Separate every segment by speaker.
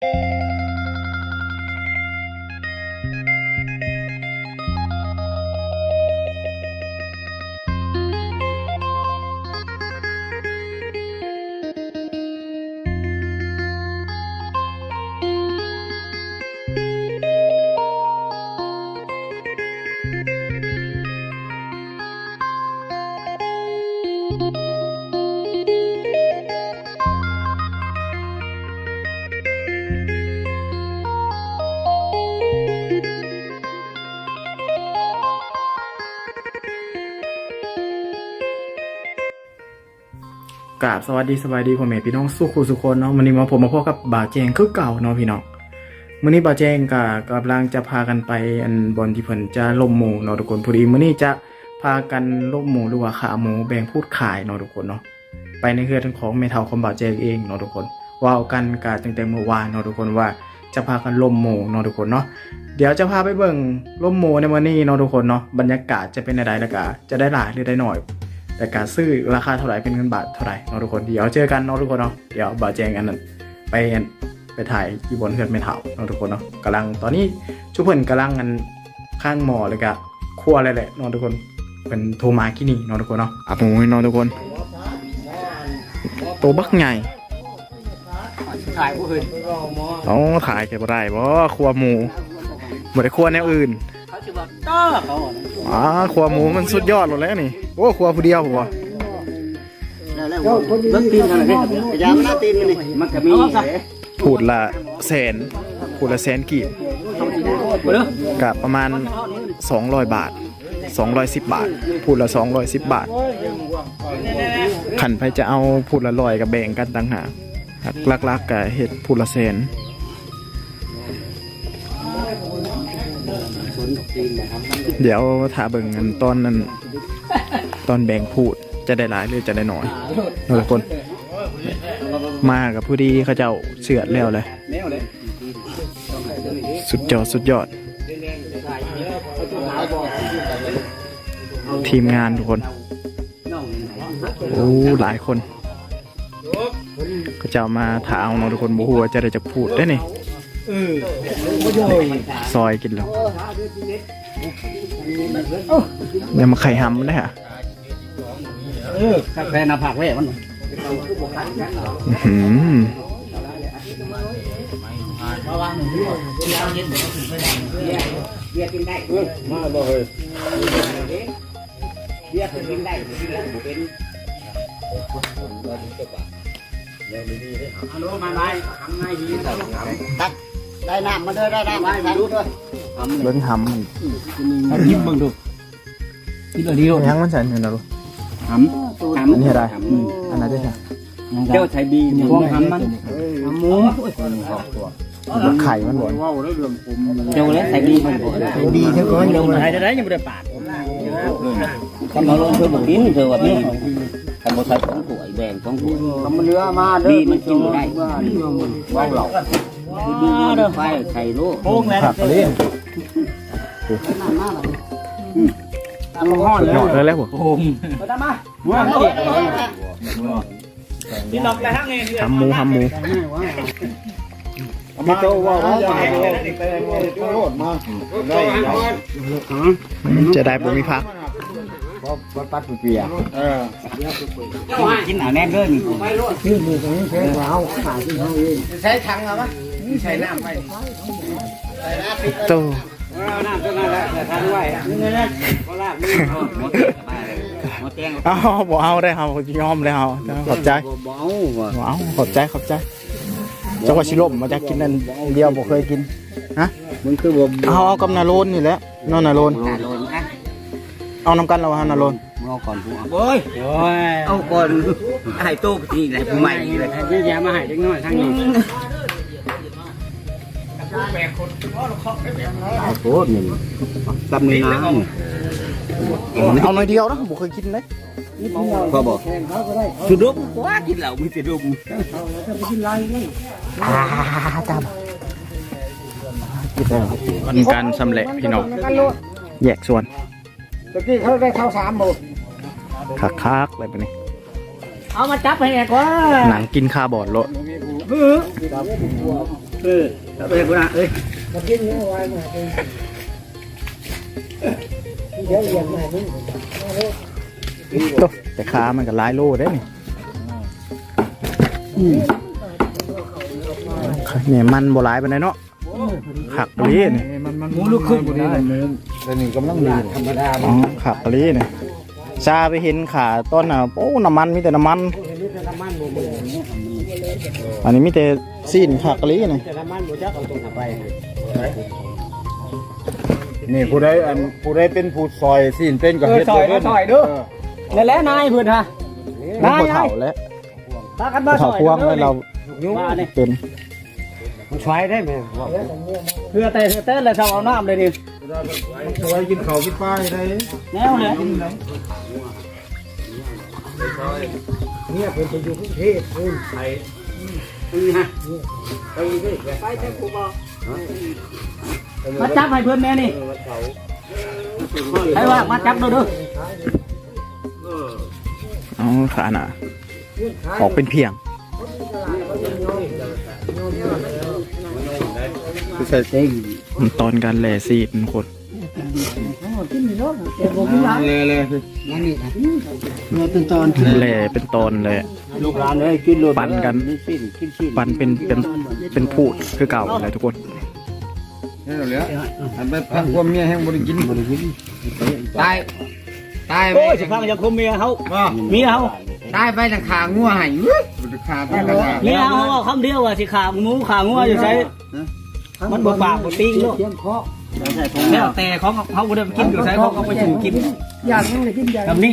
Speaker 1: you กราบสวัสดีสวัสดีพ่อแม่พี่น้องสุขุสุคนเนาะวันนี้มาผมมาพบกับบ่าวแจงคือเก่าเนาะพี่น้องมื้อนี้บ่าวแจงก็กำลังจะพากันไปอันบอนที่เพิ่นจะล่มหมูเนาะทุกคนพอดีมื้อนี้จะพากันล่มหมูหรือว่าขาหมูแบ่งพูดขายเนาะทุกคนเนาะไปในเครือของเมทัลของบ่าวแจงเองเนาะทุกคนว้ากันกาตั้งแต่เมื่อวานเนาะทุกคนว่าจะพากันล่มหมูเนาะทุกคนเนาะเดี๋ยวจะพาไปเบิ่งล่มหมูในวันนี้เนาะทุกคนเนาะบรรยากาศจะเป็นอะไรแล้วก็จะได้หลายหรือได้หน้อย แต่การซื้อราคาเท่าไหร่เป็นเงินบาทเท่าไหร่เนาะทุกคนเดี๋ยวเจอกันเนาะทุกคนเนาะเดี๋ยวบ่าวแจงอันนั้นไปไปถ่ายที่บนเฮือนไม่เท่าเนาะทุกคนเนาะกำลังตอนนี้ชุบเพิ่นกำลังกันข้างหมอเลยกะครัวอะไรแหละเนาะทุกคนเป็นโทรมาที่นี่เนาะทุกคนเนาะอะหมูเนาะทุกคนตัวบักใหญ่
Speaker 2: ถ่ายผู้อื่น
Speaker 1: อ๋อถ่ายแกบ่ได้บ่ครัวหมูบ่ได้ครัวแนวอื่น
Speaker 2: เขาจะบอกต้อเขา
Speaker 1: อ๋อครัวหมูมันสุดยอดหมดแล้วนี่ โอ้ครัวผู้เดียวผมว่า
Speaker 2: แล้วแล้วเบิ่งตีนกันเลยยามหน้าตีนมันนี่มันก็มี
Speaker 1: พูดละแสนพูดละแสนกีบ
Speaker 2: บ่เด้อ
Speaker 1: กับประมาณ 200 บาท 210 บาท พูดละ 210 บาท ขันไปจะเอาพูดละร้อยกับแบ่งกันต่างหากลักๆกับเห็ดพูดละแสน เดี๋ยวถ้าเบิ่งกันตอนนั้นตอนแบ่งพูดจะได้หลายหรือจะได้น้อยทุกคน มากับผู้ดีเขาเจ้าเสือดแล้วเลย สุดยอดสุดยอด ทีมงานทุกคน โอ้ หลายคนก็จะเอามาถามเนาะทุกคนบูฮัวาจะได้จะพูดได้นี่ ซอยกินแล้วเนี่ยมาไข่หำได้ฮะ
Speaker 2: เออแฟนหน้าผากแว่มัน
Speaker 1: อื้อหือ
Speaker 2: เยร์กินได้มาบ่เฮ้ยเบียร์กิน ได้กินแล้วบ่เป็นฮัลโหลมาไล่ทำไงดีตัดได้น้ำมาเด้อได้น้ำมาดูด้วย
Speaker 1: เบิ้งห
Speaker 2: ยิ้มเบิ่งดูกินอะไรดีำ
Speaker 1: ยังมันสันอยู่นะลูก
Speaker 2: หำหำ
Speaker 1: อันนี้อะไรอันนั้นได้ค่ะ
Speaker 2: เจ้าไทยดีพวงหำมันหำหมู
Speaker 1: ไข่มันบ่น
Speaker 2: เจ้าเลยไทยดีมันดีเท่าก้อนเดียวไทยได้ยังไม่ได้ปาดคำเราลงเธอบอกกินเธอว่าพี่คำบอกใส่ของถ้วยแบ่งของถ้วย
Speaker 3: ทำเนื้อมาเด้อ
Speaker 2: ดีมันกินได้
Speaker 3: เบาเหล่า
Speaker 2: ดีเด้อไฟไข่ลูก
Speaker 1: ผักเล่น
Speaker 2: อันห้อน
Speaker 1: สุดยอดเลยแล้วผม
Speaker 2: โอมว่าเจ็บนี่นอกแต่ทั้งเอง
Speaker 1: หำหมูหำหมู
Speaker 3: มาโตว่าว่าจะให้โลดมาได้
Speaker 1: จะได้บ่มีพัก
Speaker 3: เพราะวัดปัดเปียเออ
Speaker 2: กินหนาแน่นด้วยนี่
Speaker 3: ชื่อมือตรงนี้ใช้เราขายที่เขาเอง
Speaker 2: ใช้ถังเอาไหม ใช้น้ำไป
Speaker 1: โต
Speaker 2: เอาน้ำตัวนั้นแหละแต่ทันไหว้นี่นะก็ลากนี่หมดหมดแตง
Speaker 1: เอาบ่เอาได้ครับยอมเลยเอาขอบใจ
Speaker 2: บาว่ะ
Speaker 1: บ่เอาขอบใจขอบใจจังหวัดชิลมมาจะกินนั่นเดียวบ่เคยกินฮะ
Speaker 2: มันคือบ่
Speaker 1: เอาเอากับนาโรนนี่แหละนอนนาโรน
Speaker 2: โลน
Speaker 1: เอาน้ำกันแล้วฮะนาโรน
Speaker 2: เอาก่อนผู้โอ้ยเอาก่อนให้ตู้นี่แหละผู้ใหม่นี่แหละนี่แย่มาให้เล็กน้อยทั้งนี้ โคตรหนึ่งตำเลยนะ
Speaker 1: เอาหน่อยเดียวนะบ่เคยกินเลย
Speaker 2: ก็บอกคือดมว่ากินเหล้ามีแต่ดม
Speaker 1: อ่าตามมันการสำเร็จพี่น้องแยกส่วน
Speaker 3: ตะกี้เขาได้ข้าวสามหมด
Speaker 1: คักๆอะไรไปนี่
Speaker 2: เอามาจับให้แอกว่า
Speaker 1: หนังกินคาบอดโลด
Speaker 2: เออ เออเอาไปกูนะเอ้ย
Speaker 1: โตแต่ขามันก็หลายโลได้นี่เนี่ยมันบ่หลายปานใดเนาะขักลีนี่
Speaker 3: มันมันมูลูกขึ้นได้แต่นี่กำลังดีธรรมดา
Speaker 1: อ๋อขักลีนี่ซาไปเห็นขาต้นน่ะโอ้น้ำมันมีแต่น้ำมัน อันนี้มีแต่ซีนขักลีนี่
Speaker 3: นี่ผู้ใดอันผู้ใดเป็นผู้ซอยสินเป็นกับ
Speaker 2: เออ
Speaker 3: เฮ็ด
Speaker 2: ซอย
Speaker 3: เด้
Speaker 2: ซอยเด้อนั่นแหละนายเพิ่นฮะ
Speaker 1: มันบ่เฒ่าแล้ว
Speaker 2: พากัน
Speaker 1: บ่
Speaker 2: มาซ
Speaker 1: เฒ่า
Speaker 2: อย
Speaker 1: พวงแล้วเรา
Speaker 2: มาเนี่ย
Speaker 1: เป็น
Speaker 3: มันช่วยได้ไหม
Speaker 2: เพื่อแต่เพื่อแต่แล้วชาวเอาน้ำเลยดิ
Speaker 3: ช่วยกินข้าวกินปลาได้
Speaker 2: แนวเลย
Speaker 3: เนี่ยเป็นไปอยู่กรุงเทพคุณ
Speaker 2: มาจับให้เพื่อนแม่นี่ให้ว่ามาจับดูดู
Speaker 1: อ๋อขาน่ะออกเป็นเพียง
Speaker 3: คือใส่เต็ง
Speaker 1: มันตอนการแหล่ซีดมันโคตร
Speaker 3: เลยเลย
Speaker 1: แหล่เป็นตอนเลย
Speaker 2: ลูกหลานเอ้ยกินโลด
Speaker 1: ปั่นกัน
Speaker 2: สิ้นกินสิ้น
Speaker 1: ปันเป็นเป็นเป็นพูดคือเก่าเลยทุกคน
Speaker 3: นี่เหลืออันไปพักความเมียแห้งบริกินบริกินตายตายไป
Speaker 2: โอ้ยสิพังยังคุมเมียเขา
Speaker 3: ว่า
Speaker 2: เมียเขา
Speaker 3: ตายไปทางขางัวหายขาไปทางขา
Speaker 2: เมียเขาบอกคำเดียวว่าสิขาหมูขางัวอยู่ใช้มันบ่ปากบ่ติ้งลูก แล้วแต่ของเขาบ่ได้ไปกินอยู่ใช้เขาก็ไปสู่กิน
Speaker 4: อยากให้กินอยาก
Speaker 2: กับนี่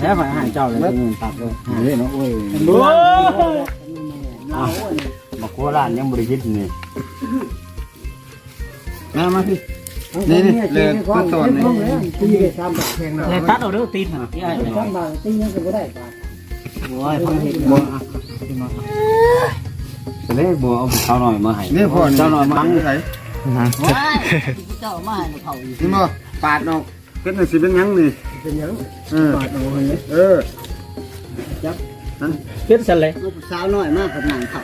Speaker 4: แค่ฝ่ายอาหารเจ้าเลยตักเลยเฮ้ยน้องโอ้ย
Speaker 2: โอ้ย
Speaker 4: มาโคราชยังบริจิตนี่
Speaker 3: มามาพี่ นี่นี่เลยต้นต้นนี่
Speaker 4: ตีได้สามบาทแพงนะ
Speaker 2: เลยตัดเอาเด้อตีนน่ะยาย
Speaker 4: สามบาทตียังก็ได้บาท
Speaker 2: โอ้ยพังเห็ด
Speaker 3: บ่
Speaker 4: เลยบ่เอาเขาหน่อยมาให้
Speaker 3: นี่พ่อนี่เจ้าหน่อยมั้งใส่
Speaker 1: นะ
Speaker 2: เจ้ามาให้เขาอีก
Speaker 3: นี่บ่ปาดออกเป็นสิเป็นยังนี่
Speaker 4: เป็นยัง
Speaker 3: เออบา
Speaker 4: ทเอาไว้
Speaker 3: เออ
Speaker 2: เฮ็ดซั่นเลย
Speaker 4: สาวน้อยมากกับหนังเขา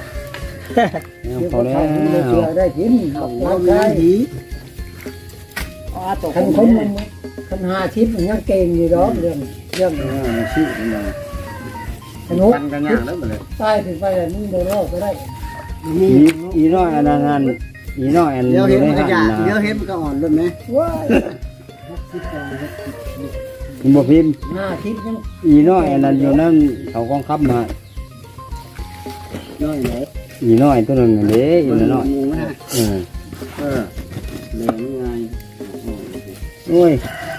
Speaker 4: พอแล้วได้กินเอาได้ดีคันคนคันหาชิปยังเก่งอยู่ดอกเรื่องเรื่องชิปสนุก
Speaker 3: ปันกันยากแล้วเลย
Speaker 4: ตายถึงไปแล้วนี่โดนรอบก็ได้
Speaker 5: อีอีน้อยอันนั้น อันอีน้อยอัน
Speaker 4: เดี๋ยวเห็นมันก็
Speaker 5: อยา
Speaker 4: ก
Speaker 5: นะ
Speaker 4: เดี๋ยวเห็นมันก็อ่อนด้วยไหมว้าย
Speaker 5: บ่พิมพ์
Speaker 4: หน้าทิพย์ยัง
Speaker 5: อีน้อยอันนั้นอยู่นั่นเขากองคับมา
Speaker 4: น้อยไหน
Speaker 5: อีน้อยตัวนึงอันเด้อีน้อย
Speaker 4: หมูนะ
Speaker 5: เออ
Speaker 3: เออ
Speaker 4: เหลืองไง
Speaker 5: โอ้ยผ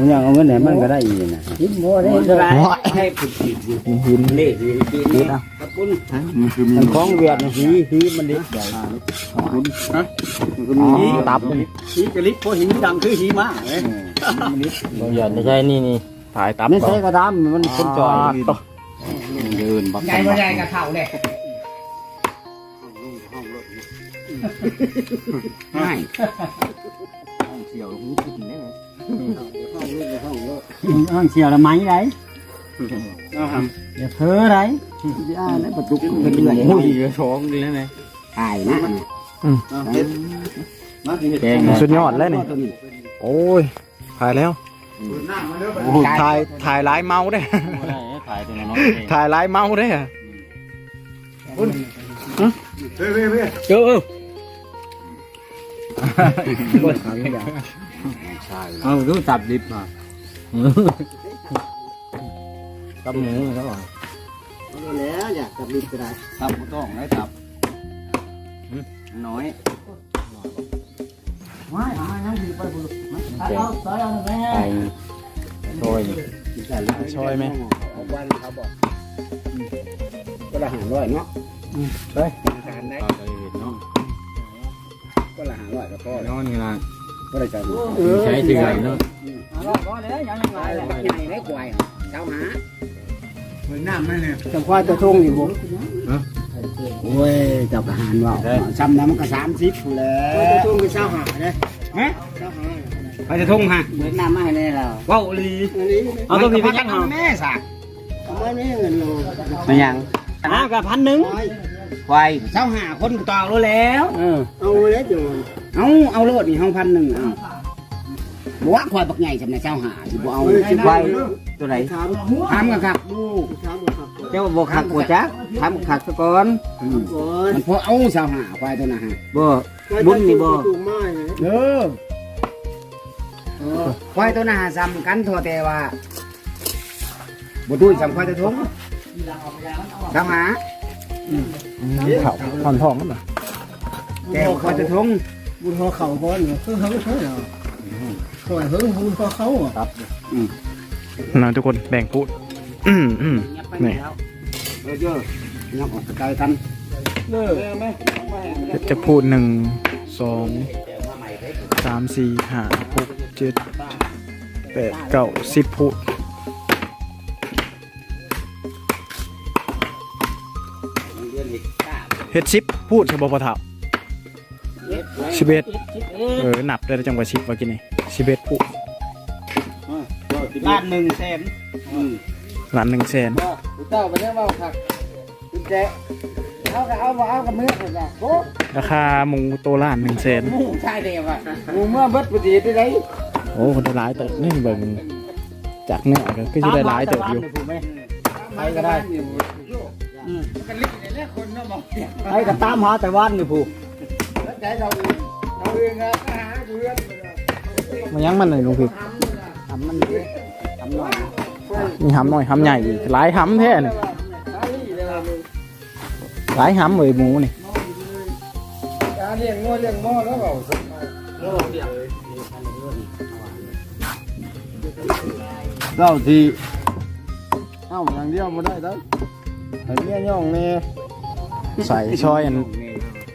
Speaker 5: มอยากเอาเงินไหนมันก็ได้อีกนะ
Speaker 4: ทิพย์หมูได้
Speaker 2: ให้ผุดผิดอยู่
Speaker 1: หิน
Speaker 2: เละอยู่กินนี่
Speaker 3: มันคือมี
Speaker 5: ของเวียดนะฮีฮีมันดิ
Speaker 3: มันก็มี
Speaker 1: อ๋อตับ
Speaker 2: หีกระลิบพอหินดังคือหีม้าเอ้ย
Speaker 5: เวียดไม่ใช่นี่นี่
Speaker 1: ถ่ายตับ
Speaker 5: ไม่ใช่กระดามมันคนจอย
Speaker 1: ต่อ
Speaker 5: เดินบัก
Speaker 2: ใหญ่บ่ใหญ่กระเท่าแหละ
Speaker 5: ห้องเชียวละไม้ไร
Speaker 2: อย่าเพ้อไร
Speaker 5: ย่าแล้วประตูเป็นเดือน
Speaker 3: โอ้ยช้องดีแล้วไง
Speaker 5: ตายนะ
Speaker 3: เฮ็ด
Speaker 5: แกง
Speaker 1: สุดยอดแล้วนี่โอ้ยถ่ายแล้วโอ้ถ่ายถ่ายลายเมาได้
Speaker 5: ถ่ายตัวน้อง
Speaker 1: ถ่ายลายเมาได้อะ
Speaker 3: เฮ้ยเฮ้ยเฮ้ย
Speaker 2: เจอ
Speaker 5: เอาดูตับดิบมาตับหมูครับผม
Speaker 4: แล้วอยากกับลิบก็ได้
Speaker 5: ตับบ่ต้องได้ตับน้อย
Speaker 4: ไม่หายังดีไปบุรุษ
Speaker 2: เอาสอยเอาแม่
Speaker 5: ไปซอยนี่
Speaker 1: ช่วยไหม
Speaker 4: วันเขาบอกก็ละหารร้อยเนาะไปทานได้ก็ละหารร้อยก็พอ
Speaker 5: น้องนี่นะ
Speaker 4: ก็ได้ใจ
Speaker 5: ใช้ถือเนาะ
Speaker 2: บ่แล้วยังยังไง
Speaker 4: ใหญ่ได้กว่าเจ้าหา
Speaker 3: เหมือนน้ำนั่นเนี่ย
Speaker 4: จังควายตัวทงอยู่บุโอ้ยเจ้ากระหารว่าซ้ำน้ำมันก็สามสิบแล้วตัวทงก็เจ้าหาเลยฮะเจ้าหา
Speaker 2: ไปจะทุ่งฮะ
Speaker 4: เหมือนน้ำมาให้เลยเรา
Speaker 2: ว้าวลีเอาตัวพี่ไปยังเอา
Speaker 3: แม่สัก
Speaker 4: ทำไมไม่เงินโล
Speaker 5: มันยัง
Speaker 2: น้ำกับพันหนึ่งควาย
Speaker 4: เจ้าหาคนก็ต่อรู้แล้ว
Speaker 5: เออ
Speaker 4: เอาเลยจ้ะ เอาเอาโลดนี่ห้องพันหนึ่งเอาบอกว่าควายบักใหญ่จำในเจ้าหาสิบ่เอา
Speaker 2: ควายตัวไหน
Speaker 4: ทำกันครับดู
Speaker 2: เจ้าบ่คักบ่จักทำคักซะก่อน
Speaker 4: มันพอเอาเจ้าหาควายตัวน่ะฮะ
Speaker 2: บ่บุญนี่บ่
Speaker 4: เออควายตัวน่ะซ้ำกันโทษแต่ว่าบ่ดูซ้ำควายตัวทงเจ้าหา
Speaker 1: เขาผ่อนทองกันเหรอ
Speaker 4: แต่ควายตัวทง
Speaker 5: บุญพอเขาก่อนคือเขาใช่เหรอคอยเฮิงบุญพอเขาอะ
Speaker 1: นะทุกคนแบ่งพูดอืมอืมนี่
Speaker 4: เออเยอะยับออกไกลกัน
Speaker 1: จะพูดหนึ่งสองสามสี่ห้าหกเจ็ดแปดเก้าสิบพูดเฮ็ดสิบพูดใช่บ่พอเท่า สิบเอ็ดเออนับได้จังหวะสิบว่ากินนี่สิบเอ็ดพูด
Speaker 2: ล้านหนึ่งแสน
Speaker 1: ล้านหนึ่งแสน
Speaker 4: เจ้าไปเรียกว่าผักคุณแจเอาก็เอาบ่เอากับมือเลยจ้ะโอ้
Speaker 1: ราคาหมูตัวล้านหนึ่งแสน
Speaker 4: ใช่เดียวอะกูเมื่อเบิดปฏิได้ไร
Speaker 1: โอ้คนได้หลายเติบนี่เบิ่งจากเนื้อก็คือจะได้หลายเติบอยู่
Speaker 2: ไปก็ได้ไปก็ตามหาแต่วันนี่ผู้
Speaker 4: ใจเราเราเองครับหาเพื่อน
Speaker 1: มันยังมันเลยลุงพี่
Speaker 4: ทำมันดีทำหน่อย
Speaker 1: มี หำหน่อยหำใหญ่อีกหลายหำแท้นี่หลายหำเลยหมูนี่
Speaker 4: การเลี้ยงง้อเลี้ยงง้อแล้วเปล่า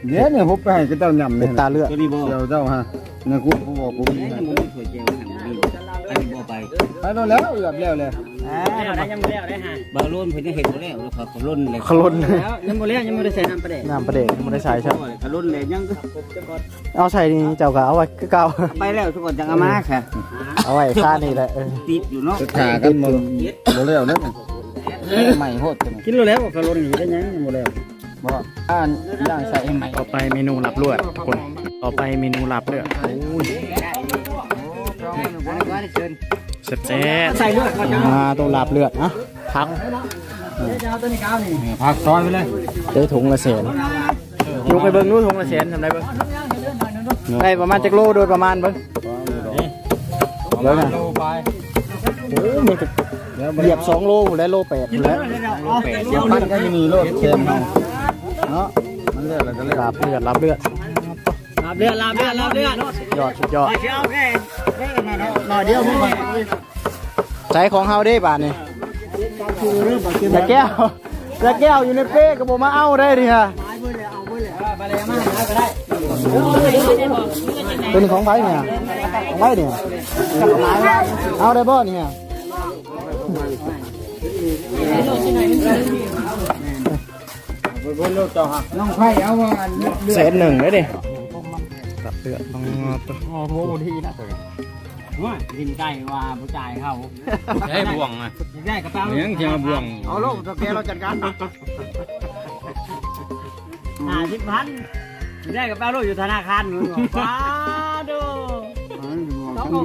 Speaker 3: เจ้าที่เอ้าอย่างเดียวบ่ได้เด้อให้เมียย่องแน่
Speaker 1: ใส่ช้อยอัน
Speaker 3: เดี๋ยวเนี่ยผมไปให้เจ้าย่ำ
Speaker 1: เป็
Speaker 3: เนี่
Speaker 1: น
Speaker 3: ย
Speaker 1: ตาเลือด
Speaker 2: ตัวนี้บ่
Speaker 3: เจ้าเจ้าฮะนะกูผมบอกผม
Speaker 2: ยัง
Speaker 3: ให้
Speaker 2: บ่มีถ้วยเจลหันบ่มีอันนี้บ่ไป
Speaker 3: ไปแล้วแล้วเอือบแล้วเลย
Speaker 2: แล้วได้ยังบ่แล้วได้ฮะบางรุ่นเพิ่นยังเฮ็ดบ่แล้วแล้วเขาก็รุ่นเลย
Speaker 1: ขลุ่น
Speaker 2: แล้วยังบ่แล้วยังบ่ได้ใส่น้ำปลาแดก
Speaker 1: น้ำประเด็กไม่ได้ใส่ใช่
Speaker 2: เขารุ่นเลยยัง
Speaker 1: เอาใส่นี่เจ้าก็เอาไว้คือเก่า
Speaker 2: ไปแล้วทุกคนจังเอามาค่ะ
Speaker 1: เอาไว้ค่านี่แหละเออ
Speaker 2: ติดอยู่เนาะ
Speaker 3: จะขากันบ่บ่แล้วเด้อใหม่โหดจัง
Speaker 2: กินแล้วก็รุ่นนี้ได้ยังยังบ่แล้ว
Speaker 3: บ่อ่านย่างใส่ใหม่
Speaker 1: ต่อไปเมนูลับเลือดทุกคน ต่อไปเมนูลับเลือดโอ้ยแซ่บแซ่บ
Speaker 2: ใส่เลือดก่อน
Speaker 1: อ่าตัวลับเลือดนะพัก
Speaker 3: ผักซอยไปเลย
Speaker 1: เจอถุงละแสนยกไปเบิ้งนู้ถุงละแสนทำได้เบิ้งได้ประมาณจักโลโดยประมาณเบิ้งเบิ้งอะ
Speaker 3: โลไป
Speaker 1: โอ้มีแต่เหยียบสองโลหมดแล้วโลแปดหมดแล้ว
Speaker 3: เดี๋ยวปั้นก็จะมีโลดเค็มเนาะ เนาะมันเลือดแล้วก็เลือด
Speaker 1: ลาบเลือดลาบเลือด
Speaker 2: ลาบเลือดลาบเลือดลาบเลือด
Speaker 1: ยอดสุดยอด
Speaker 2: เชียวแค่
Speaker 4: หน่อยเดียวมึงไป
Speaker 1: ใช้ของเฮาได้บาทนี่อย่าแก้วอย่าแก้วอยู่ในเป้ก็บอกมาเอาได้ดิฮะเป็นของไผ่เนี่ยของไผ่เนี่ยเอาได้บ่เนี่ย
Speaker 4: น้องไผ่เอาว่า
Speaker 1: เศษหนึ่งเลยดิตัดเลือดต้องตัว
Speaker 2: โอ้โหทีนะว่ากินไก่ว่าผู้จ่ายเขา
Speaker 3: ให้บ่วงอะ
Speaker 2: ได้กระเป๋า
Speaker 3: ยังจะมาบ่วง
Speaker 4: เอาลูกตัวแกเราจัดการ
Speaker 2: ห้าสิบพันได้กระเป๋าลูกอยู่ธนาคารมึงว้าดูเขาก็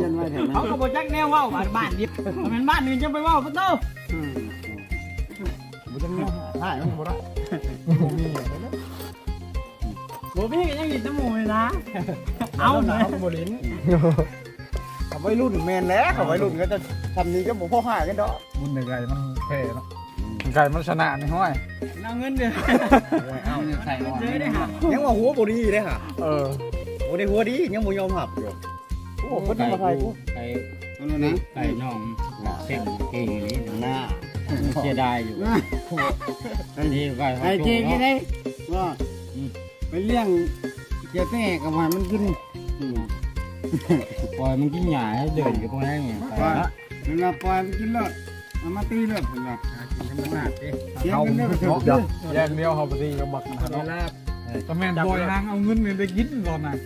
Speaker 2: เขาก็บอกจักแนวว่าวบ้านดิบมันบ้านอื่นจะไปว่าวปุ๊บ โตโบพี่ก็ยังกินน้ำมูเลยนะ เอาเนาะ
Speaker 3: บรินขับไว้รุ่นแมนแล้วขับไว้รุ่นก็จะทำนี้ก็บอกพ่อห่ากันดอกบุญในไก่มันแพ้เนาะไก่มันชนะในห้อย
Speaker 2: เอาเงินเดือน
Speaker 3: เอาเนี่ยใส่
Speaker 2: เจอได้หัก
Speaker 3: ยังว่าหัวบดีเลยค่ะ
Speaker 1: เออ
Speaker 3: โอ้ในหัวดียังบ่ยอมหับอยู่
Speaker 1: โอ้คนทำอะไรกู
Speaker 2: ไก่ไก่น้องเส้นเก่งนี่หน้า เสียดายอยู่นั่นทีไก่
Speaker 4: ไอ้เจ๊กี่ได้ว่าไปเลี้ยงเจ้าแม่กับมันมันกิน
Speaker 2: ปล่อยมันกินหญ้าให้เดินกับพวกนั้นไง
Speaker 4: ปล่อยเวลาปล่อยมันกินเลือดเอามาตีเลือดผมว่าเสียงมันเลือดเถอะ
Speaker 3: แยกเดียวเขาปฏิกับบักนะเนาะแต่แม่นบอยนางเอาเงินเนี่ยไปกินตอนนั้น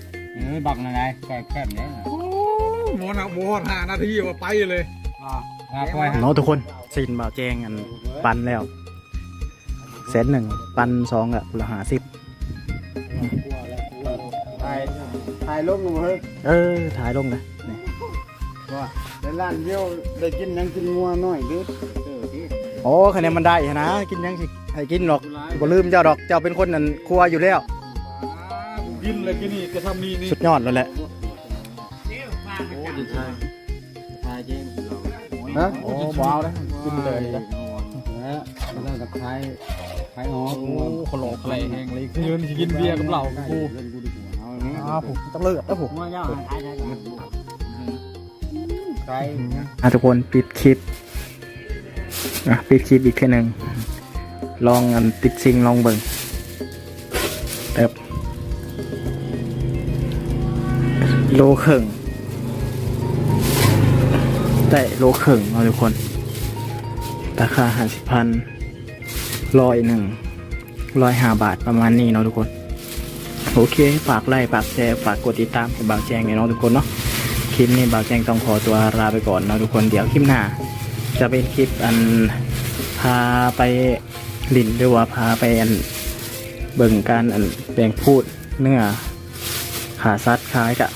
Speaker 2: ไม่บักอะไรแค่แค่นี้
Speaker 3: หมอนะหมอห้านาทีว่าไปเลย
Speaker 2: ปล่อย
Speaker 1: เนาะทุกคนสินบ่าวแจ้งอันปันแล้วแสนหนึ่งปันสองอะละหาสิบ
Speaker 3: ถ่ายถ่ายลงมาเฮ้ย
Speaker 1: เออถ่ายลงนะนี่
Speaker 3: ว่าในร้านเดียวได้กินหยังกินงัวน้อยเด้อเออที่
Speaker 1: โอ้คะแนนมันได้นะกินยังสิให้กินหรอกบ่ลืมเจ้าดอกเจ้าเป็นคนนั่นครัวอยู่แล้ว
Speaker 3: กินเลยกินนี่จะทำมีนี่
Speaker 1: สุดยอดแล้วแหละ
Speaker 3: ฮะ
Speaker 1: โอ้บ่เอาเลยกินเลย
Speaker 4: แล้วแล้วกับใครใครอ๋อ
Speaker 3: โอ้ขลอกอะไรแห้งเลยคือสิกินเบียร์กับเหล้ากับกู
Speaker 1: อ้าวผมต้องเลิกแล้วผม
Speaker 2: งัวย่อหาขายได้
Speaker 3: ใคร
Speaker 1: อะทุกคนปิดคลิปอะปิดคลิปอีกแค่หนึ่งลองอันติดซิงลองเบิ่งเติบโลครึ่ง ได้โลครึ่งเอาทุกคน ราคาห้าสิบพันร้อยหนึ่งร้อยห้าบาทประมาณนี้เนาะทุกคน โอเคฝากไลค์ฝากแชร์ฝากกดติดตามให้บ่าวแจงเนี่ยเนาะทุกคนเนาะคลิปนี้บ่าวแจงต้องขอตัวลาไปก่อนเนาะทุกคนเดี๋ยวคลิปหน้า จะเป็นคลิปอันพาไปลินหรือว่าพาไปอันเบิ่งการอันแปลงพูดเนื้อขาซัดคล้ายกะ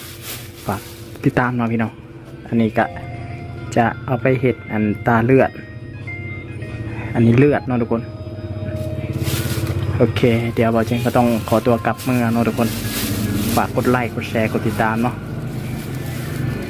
Speaker 1: ฝากติดตามเนาะพี่น้องอันนี้กะ จะเอาไปเห็ดอันตาเลือด อันนี้เลือดเนาะทุกคน โอเค เดี๋ยวบอเจงก็ต้องขอตัวกลับเมื่อเนาะทุกคน ฝากกดไลค์ กดแชร์ กดติดตามเนาะ